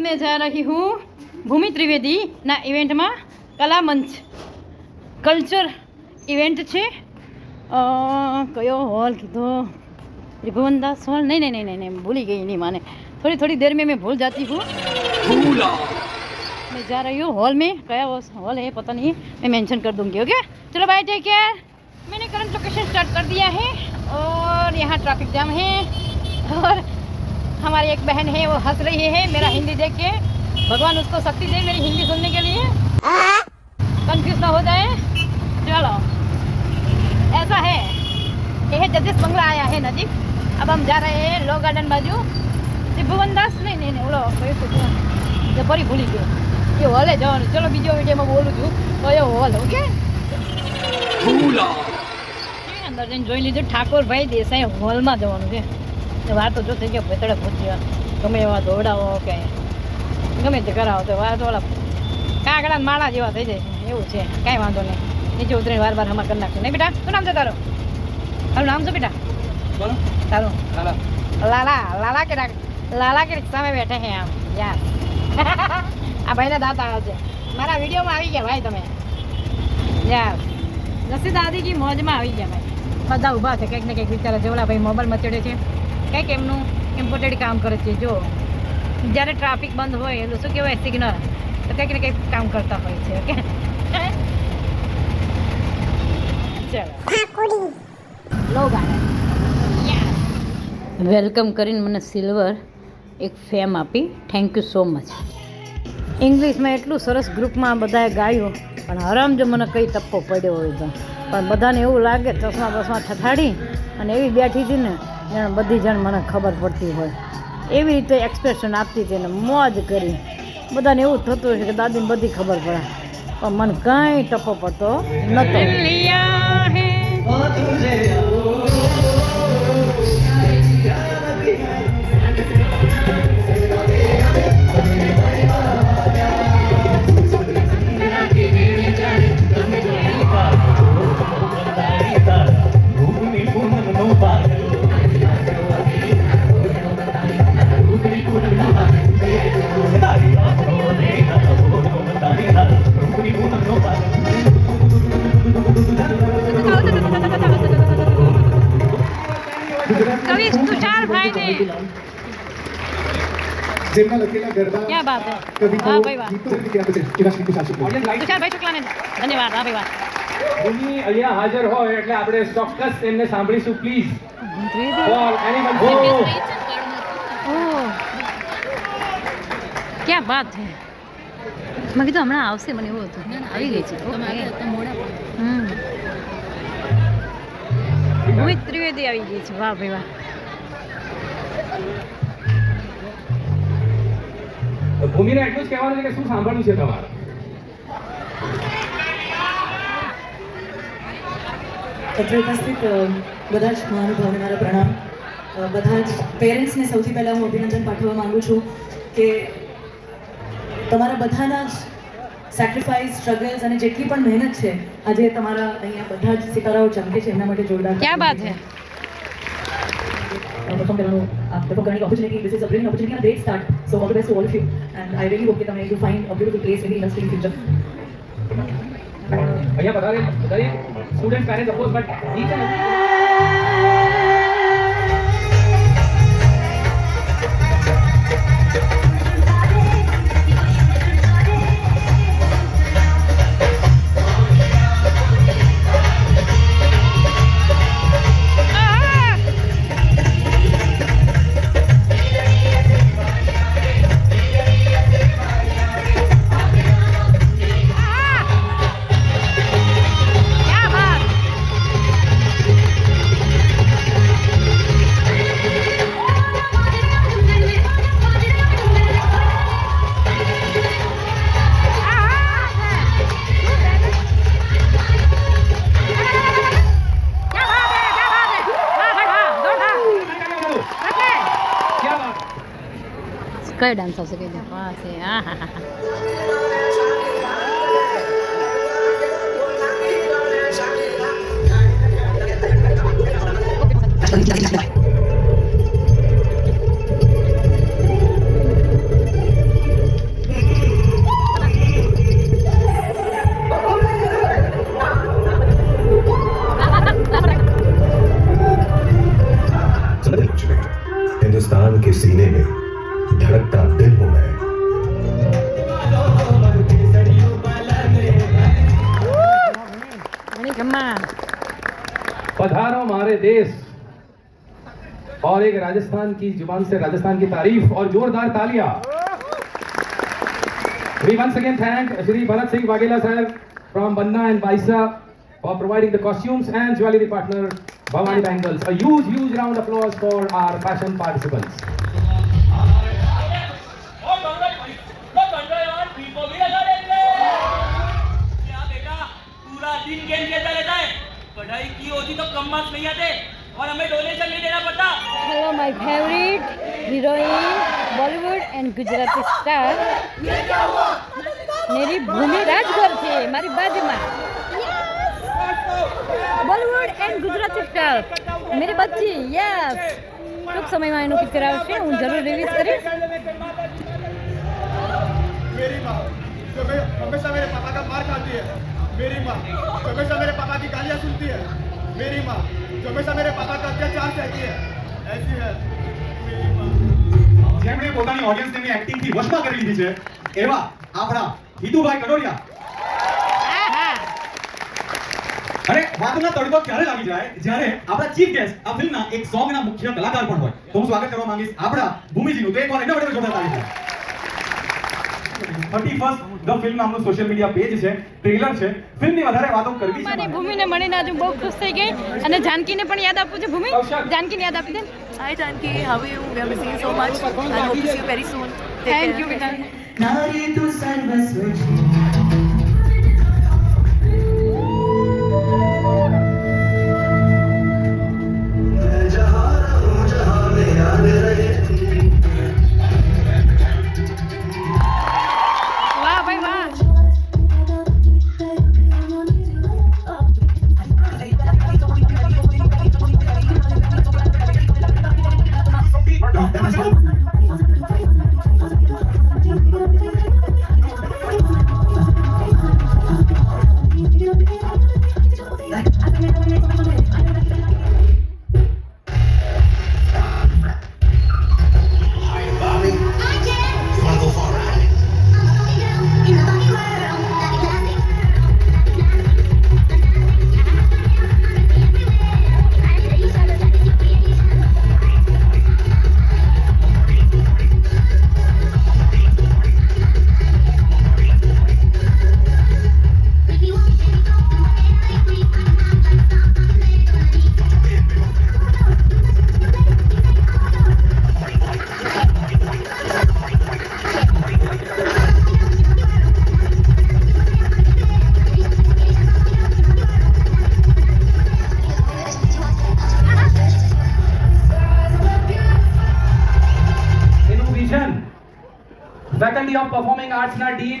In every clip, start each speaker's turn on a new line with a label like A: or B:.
A: मैं जा रही हूँ भूमि त्रिवेदी ના ઇવેન્ટમાં કલામંચ કલ્ચર ઇવેન્ટ છે કયો હોલ કીધો ત્રિભુવનદાસ હોલ નહીં નહીં નહીં નહીં ભૂલી ગઈ નહીં માને થોડી થોડી દેર મેં ભૂલ જાતી હું मैं जा रही हूँ हॉल में क्या वो हॉल है पता नहीं मैं मेंशन कर दूंगी ओके चलो बाय टेक केयर मैंने करंट लोकेशन स्टार्ट कर दिया है और यहाँ ट्रैफिक जाम है और हमारी एक बहन है वो हंस रही है मेरा हिंदी देख के भगवान उसको शक्ति दे मेरी हिंदी सुनने के लिए कंफ्यूज ना हो जाए चलो ऐसा है ये है जगदीश बंगला आया है नजीक अब हम जा रहे हैं लो गार्डन बाजू ત્રિભુવન દાસ નહીં નહીં નહીં ઓલો કયો કીધું? એ ફરી ભૂલી ગયો એ હોલે જવાનું ચલો બીજો વિડીયોમાં બોલું છું કયો હોલ ઓકે અંદર જઈને જોઈ લીધું ઠાકોરભાઈ દેસાઈ હોલમાં જવાનું છે એ વાર તો જો થઈ ગયો ભેતડે ભૂતિયા ગમે એવા દોડાવો કે ગમે તે કરાવો તો વાર તો ઓલા કાગડા માળા જેવા થઈ જાય એવું છે કાંઈ વાંધો નહીં. નીચે ઉતરીને વાર વાર હમા કરી નાખશું. નહીં બેટા શું નામ છે તારો? તારું નામ શું બેટા? તારું? લાલા. લાલા કે લાલા કે સામે બેઠા હે આમ યાર. આ ભાઈના દાંત આવે છે. મારા વિડીયોમાં આવી ગયા ભાઈ તમે. યાર નસી દાદી કી મોજમાં આવી ગયા ભાઈ. બધા ઊભા છે કંઈક ને કંઈક વિચારે જેવલા ભાઈ મોબાઈલ મચડ્યો છે. કંઈક એમનું ઇમ્પોર્ટેડ કામ કરે છે, જો. જ્યારે ટ્રાફિક બંધ હોય એટલે શું કહેવાય સિગ્નલ તો કંઈક ને કંઈક કામ કરતા હોય છે, ઓકે? વેલકમ કરીને મને સિલ્વર એક ફેમ આપી. થેન્ક યુ સો મચ ઇંગ્લિશમાં એટલું સરસ ગ્રુપમાં બધાએ ગાયું, પણ હરામ જો મને કંઈ તપ્પો પડ્યો હોય તો. પણ બધાને એવું લાગે ચશ્મા બસમાં ઠઠાડી અને એવી બેઠી હતી ને જાણે બધી જણ મને ખબર પડતી હોય. એવી રીતે એક્સપ્રેશન આપતી હતી અને મોજ કરી. બધાને એવું થતું હોય છે કે દાદીને બધી ખબર પડે. પણ મને કાંઈ ટપો પડતો નહોતો
B: જેમના લખેલા ગરબા
A: ક્યાં બાત હે?
B: કવિતાઓ
A: ભાઈ વાહ. તુષારભાઈ શુક્લાને ધન્યવાદ હા ભાઈ વાહ.
C: ભૂમિ અહીંયા હાજર હોય એટલે આપણે ચોક્કસ એમને સાંભળીશું please for animal go
A: oh ક્યાં બાત હે? મેં કીધું હમણાં આવશે મને એવું હતું. આવી ગઈ છે. હમ. મોહિત ત્રિવેદી આવી ગઈ છે. વાહ ભાઈ વાહ.
C: ભૂમિને એટલું જ કહેવાનું છે કે શું સાંભળવું છે તમારે?
D: અત્રે ઉપસ્થિત બધા જ મહાનુભાવને મારા પ્રણામ. બધા જ પેરેન્ટ્સને સૌથી પહેલાં હું અભિનંદન પાઠવવા માંગુ છું કે તમારા બધાના જ સેક્રિફાઈસ સ્ટ્રગલ્સ અને જેટલી પણ મહેનત છે આજે તમારા અહીંયા બધા જ સિતારાઓ ચમકે છે એમના માટે જોરદાર
A: ક્યાં બાત હે?
D: um, the Kokani opportunity. This is a brilliant opportunity and a great start. So all the best to all of you. And I really hope
C: that you find a beautiful place in the industry
A: in future. भैया बता दे बताइए students मैंने suppose but ठीक है
E: kayak dansa segitu apa
A: sih ah
C: पधारो हमारे देश। और एक राजस्थान की ज़ुबान से राजस्थान की तारीफ़ और जोरदार तालिया। We once again thank Shri Bharat Singh Vaghela sir from Banna and Baisa for providing the costumes and jewellery partner Bhavani bangles a huge huge round applause for our fashion participants
A: Gujarati star મેરી ભૂમિ રાજગોર છે મારી બાજુમાં Bollywood and Gujarati star મેરી બચ્ચી yes ટૂંક સમયમાં એનું picture આવશે હું જરૂર રિલીઝ કરીશ
F: मेरी माँ जो मे- हमेशा मेरे पापा का मार खाती है मेरी माँ जो हमेशा मेरे पापा की गालियाँ सुनती है मेरी माँ जो हमेशा मेरे पापा का अत्याचार सहती है ऐसी है मेरी माँ
B: જેમણે પોતાની ઓડિયન્સ તેમની એક્ટિંગથી વશમાં કરી લીધી છે. એવા આપણા હિતુભાઈ કડોડિયા અરે વાતનો તડકો ક્યારે લાગી જાય? જ્યારે આપણા ચીફ ગેસ્ટ આ ફિલ્મના એક સોંગના મુખ્ય કલાકાર પણ હોય તો હું સ્વાગત કરવા માંગીશ આપણા ભૂમિજીનું તો એકવાર એના માટે જોરદાર તાળી થર્ટી ફર્સ્ટ ધ ફિલ્મ નામનું સોશિયલ મીડિયા પેજ છે ટ્રેલર છે ફિલ્મની વધારે વાતો કરવી છે.
A: ભૂમિને મળીને આજે બહુ ખુશ થઈ ગઈ અને જાનકીને પણ યાદ આપવું છે ભૂમિ. જાનકીને યાદ આપી દે
D: Hi Tanki, how are you? We have seen so much and hope to see you very soon. Take
A: Thank
D: care.
C: you, Vitan.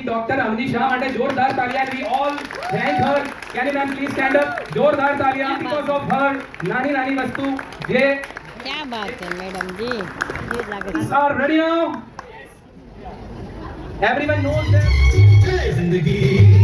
C: આર્ટ્સના ડીન ડોક્ટર અમની શાહ માટે જોરદાર તાલિયા we all thank her can you ma'am please stand up જોરદાર તાલિયા because of her નાની નાની વસ્તુ જે
A: ક્યાં બાત છે મેડમ જી જે લાગે છે
C: are ready now. Everyone knows them.
A: ના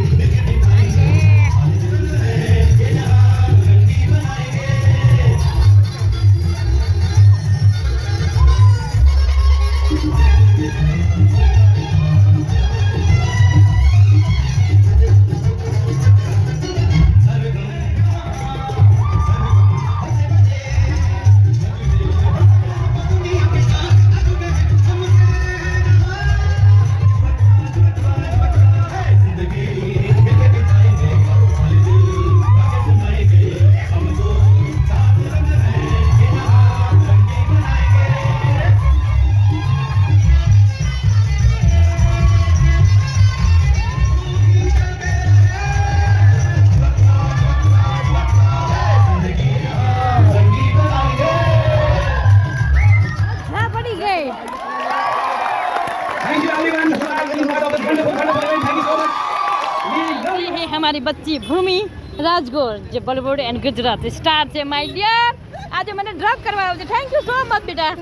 A: મારી બચ્ચી ભૂમિ રાજગોર જે બોલિવૂડ એન્ડ ગુજરાત સ્ટાર છે માય ડિયર આજે મને ડ્રોપ કરવા આવ્યો છે થેન્ક યુ સો મચ બેટા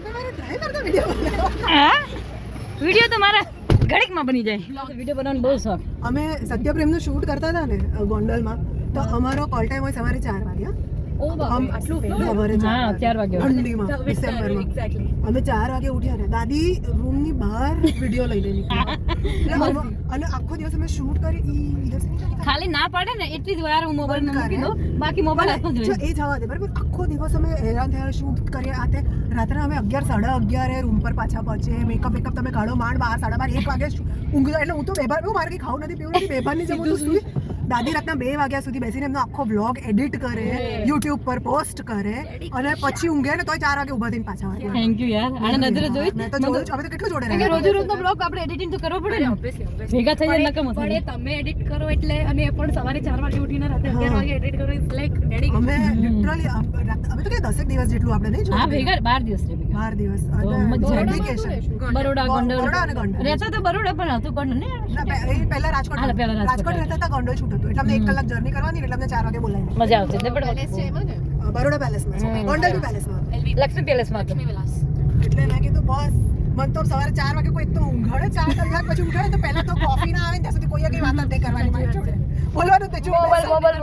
A: વીડિયો તો મારા ઘડીકમાં બની જાય. વીડિયો બનાવવાનો બહુ શોખ.
G: અમે સત્યપ્રેમનું શૂટ કરતા હતા ને ગોંડલમાં તો અમારો કોલ ટાઈમ હોય સવારે ચાર વાગ્યા અમે ચાર વાગે ઉઠ્યા દાદી રૂમની બહાર વીડિયો લઈ લેલી અને આખો દિવસ અમે શૂટ કરી.
A: ખાલી ના પડે ને એટલી જ વાર હું મોબાઈલ મૂકી. દઉં. બાકી મોબાઈલ હાથમાં જ
G: એ જવા દે બરાબર? આખો દિવસ અમે હેરાન થયા શૂટ કરીએ. આતે રાત્રે અમે અગિયાર સાડા અગિયારે રૂમ પર પાછા પહોંચે મેકઅપ મેકઅપ તમે કાઢો માંડ બાર સાડા બાર એક વાગે ઊંઘ એટલે હું તો બેભાન હું મારે કંઈ ખાવું નથી પીવું નથી. બેભાનની જેમ સૂઈ દાદી રાતના બે વાગ્યા સુધી બેસીને એમનો આખો વ્લોગ એડિટ કરે યુટ્યુબ પર પોસ્ટ કરે અને પછી ઊંઘે ને તોય ચાર વાગે ઊભા થઈને પાછા વાગે.
A: થેન્ક યુ યાર. આને નજરે જોઈ?
G: મેં તો જોયું અમે તો કેટલું જોડે રહે?
A: રોજ રોજનો બ્લોગ આપણે એડિટિંગ તો કરવો પડે ને? ભેગા થઈ જાય નકમ
D: પણ એ તમે એડિટ કરો એટલે અને એ પણ સવારે ચાર વાગે ઉઠીને રાતે અગિયાર
G: હા.
D: વાગે એડિટ કરો ઇટ્સ લાઈક ડેડી
G: અમે લિટરલી અમે તો કે દસેક દિવસ જેટલું આપણે નહીં
A: હા ભેગા 12 દિવસ રે ભેગા.
G: બાર દિવસ.
A: તો બરોડા ગોંડલ. રહેતા તો બરોડા પણ હતું ગોંડલ ને
G: એ પહેલા રાજકોટ
A: પહેલા રાજકોટ.
G: રાજકોટ રહેતા હતા ગોંડલ છૂટ હતું. એટલે અમને એક કલાક જર્ની કરવાની એટલે અમને ચાર વાગે બોલાવી
A: મજા આવતી એટલે પણ
G: બરોડા પેલેસમાં છે. ગોંડલ બી પેલેસમાં
A: લક્ષ્મી પેલેસમાં હતું.
G: એટલે મેં કીધું બસ મને તો સવારે ચાર વાગે કોઈ તો ઊંઘાડે ચાર કલાક પછી ઉઠાડે તો પહેલા તો કોફી ના આવે ને ત્યાં સુધી કોઈ કઈ વાત જ નહીં કરવાની મારી જોડે. બોલવાનું તે જો.
A: Mobile mobile